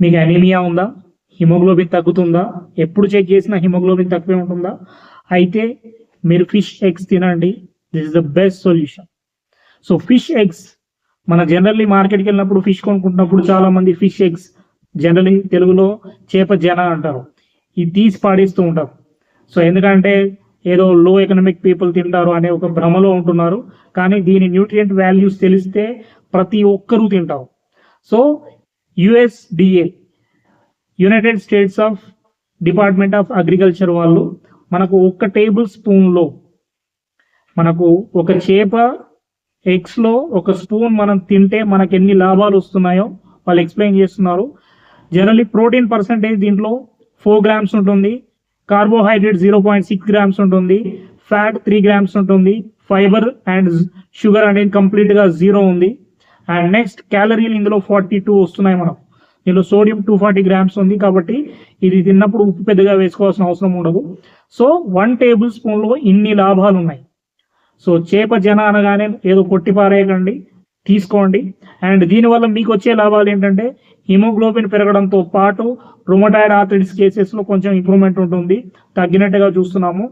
మీకు అనీమియా ఉందా? హిమోగ్లోబిన్ తగ్గుతుందా? ఎప్పుడు చెక్ చేసినా హిమోగ్లోబిన్ తక్కువే ఉంటుందా? అయితే మీరు ఫిష్ ఎగ్స్ తినండి. This is the best solution so fish eggs మన జనరల్లీ మార్కెట్కి వెళ్ళినప్పుడు ఫిష్ కొనుక్కుంటున్నప్పుడు చాలా మంది ఫిష్ ఎగ్స్ జనరల్లీ తెలుగులో చేప జన అంటారు. ఇది తీసి పాడేస్తూ ఉంటారు. సో ఎందుకంటే ఏదో లో ఎకనామిక్ పీపుల్ తింటారు అనే ఒక భ్రమలో ఉంటున్నారు. కానీ దీని న్యూట్రియంట్ వాల్యూస్ తెలిస్తే ప్రతి ఒక్కరూ తింటారు. So USDA United States of department of agriculture వాళ్ళు మనకు ఒక్క టేబుల్ స్పూన్లో మనకు ఒక చేప ఎగ్స్లో ఒక స్పూన్ మనం తింటే మనకు ఎన్ని లాభాలు వస్తున్నాయో వాళ్ళు ఎక్స్ప్లెయిన్ చేస్తున్నారు. జనరల్లీ ప్రోటీన్ పర్సంటేజ్ దీంట్లో ఫోర్ గ్రామ్స్ ఉంటుంది carbohydrate zero point six grams ఉంటుంది ఫ్యాట్ త్రీ గ్రామ్స్ ఉంటుంది ఫైబర్ అండ్ షుగర్ అనేది కంప్లీట్గా జీరో ఉంది. అండ్ నెక్స్ట్ క్యాలరీలు ఇందులో ఫార్టీ టూ వస్తున్నాయి మనం. దీనిలో సోడియం టూ ఫార్టీ గ్రామ్స్ ఉంది కాబట్టి ఇది తిన్నప్పుడు ఉప్పు పెద్దగా వేసుకోవాల్సిన అవసరం ఉండదు. సో వన్ టేబుల్ స్పూన్లో ఇన్ని లాభాలు ఉన్నాయి సో చేప జన అనగానే ఏదో కొట్టి పారేయకండి తీసుకోండి. అండ్ దీనివల్ల మీకు వచ్చే లాభాలు ఏంటంటే హిమోగ్లోబిన్ పెరగడంతో పాటు రొమటాయిడ్ ఆర్థరైటిస్ కేసెస్లో కొంచెం ఇంప్రూవ్మెంట్ ఉంటుంది. తగ్గినట్టుగా చూస్తున్నాము.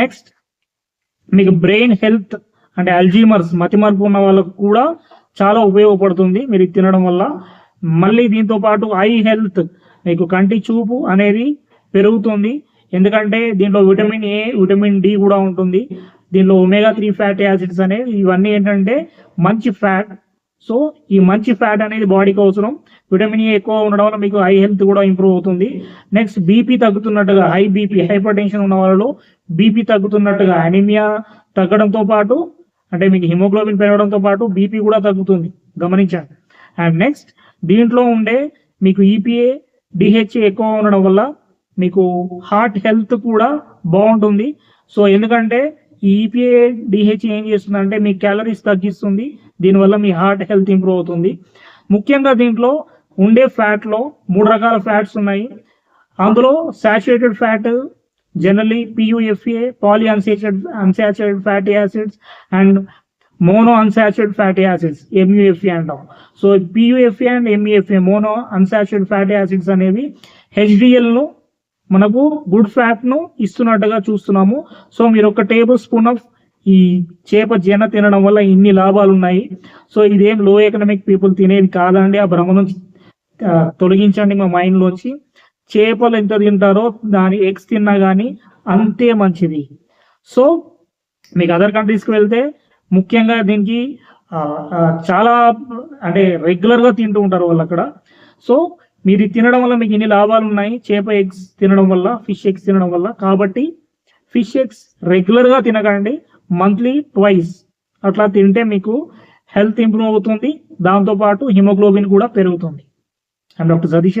నెక్స్ట్ మీకు బ్రెయిన్ హెల్త్ అంటే అల్జీమర్స్ మతిమరుపు ఉన్న వాళ్ళకు కూడా చాలా ఉపయోగపడుతుంది. మీరు తినడం వల్ల మళ్ళీ దీంతో పాటు ఐ హెల్త్ మీకు కంటి చూపు అనేది పెరుగుతుంది. ఎందుకంటే దీంట్లో విటమిన్ ఏ విటమిన్ డి కూడా ఉంటుంది. దీనిలో ఒమేగా త్రీ ఫ్యాటీ యాసిడ్స్ అనేవి ఇవన్నీ ఏంటంటే మంచి ఫ్యాట్ సో ఈ మంచి ఫ్యాట్ అనేది బాడీకి అవసరం. విటమిన్ ఏ ఎక్కువ ఉండడం వల్ల మీకు ఐ హెల్త్ కూడా ఇంప్రూవ్ అవుతుంది. నెక్స్ట్ బీపీ తగ్గుతున్నట్టుగా హై బీపీ హైపర్ టెన్షన్ ఉన్న వాళ్ళలో బీపీ తగ్గుతున్నట్టుగా అనిమియా తగ్గడంతో పాటు అంటే మీకు హిమోగ్లోబిన్ పెరగడంతో పాటు బీపీ కూడా తగ్గుతుంది. గమనించండి. అండ్ నెక్స్ట్ దీంట్లో ఉండే మీకు ఈపీఏ డిహెచ్ఏ ఎక్కువ ఉండడం వల్ల మీకు హార్ట్ హెల్త్ కూడా బాగుంటుంది. సో ఎందుకంటే ఈ ఈపీఏ డిహెచ్ఏ ఏం చేస్తుందంటే మీ క్యాలరీస్ తగ్గిస్తుంది. దీనివల్ల మీ హార్ట్ హెల్త్ ఇంప్రూవ్ అవుతుంది. ముఖ్యంగా దీంట్లో ఉండే ఫ్యాట్లో మూడు రకాల ఫ్యాట్స్ ఉన్నాయి. అందులో saturated fat generally PUFA polyunsaturated unsaturated fatty acids and monounsaturated fatty acids MUFA అంటాం so PUFA and MUFA monounsaturated fatty acids అనేవి హెచ్డిఎల్ను మనకు గుడ్ ఫ్యాట్ను ఇస్తున్నట్టుగా చూస్తున్నాము. సో మీరు ఒక టేబుల్ స్పూన్ ఆఫ్ ఈ చేప జీర్ణ తినడం వల్ల ఇన్ని లాభాలు ఉన్నాయి. సో ఇదేం లో ఎకనామిక్ పీపుల్ తినేది కాదండి. ఆ భ్రమ నుంచి తొలగించండి మా మైండ్లోంచి చేపలు ఎంత తింటారో దాని ఎగ్స్ తిన్నా కానీ అంతే మంచిది. సో మీకు అదర్ కంట్రీస్కి వెళ్తే ముఖ్యంగా దీనికి చాలా అంటే రెగ్యులర్గా తింటూ ఉంటారు వాళ్ళు అక్కడ. సో మీరు తినడం వల్ల మీకు ఇన్ని లాభాలు ఉన్నాయి. చేప ఎగ్స్ తినడం వల్ల ఫిష్ ఎగ్స్ తినడం వల్ల. కాబట్టి ఫిష్ ఎగ్స్ రెగ్యులర్గా తినకండి. మంత్లీ ట్వైస్ అట్లా తింటే మీకు హెల్త్ ఇంప్రూవ్ అవుతుంది. దాంతోపాటు హిమోగ్లోబిన్ కూడా పెరుగుతుంది. And doctor Satish